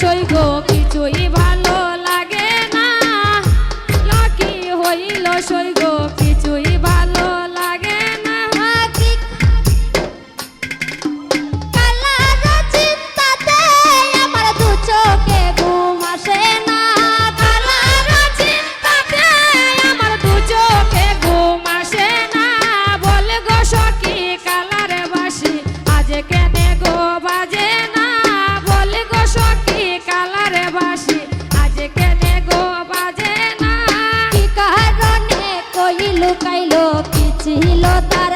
সই গো কাইলো কি ছিল তার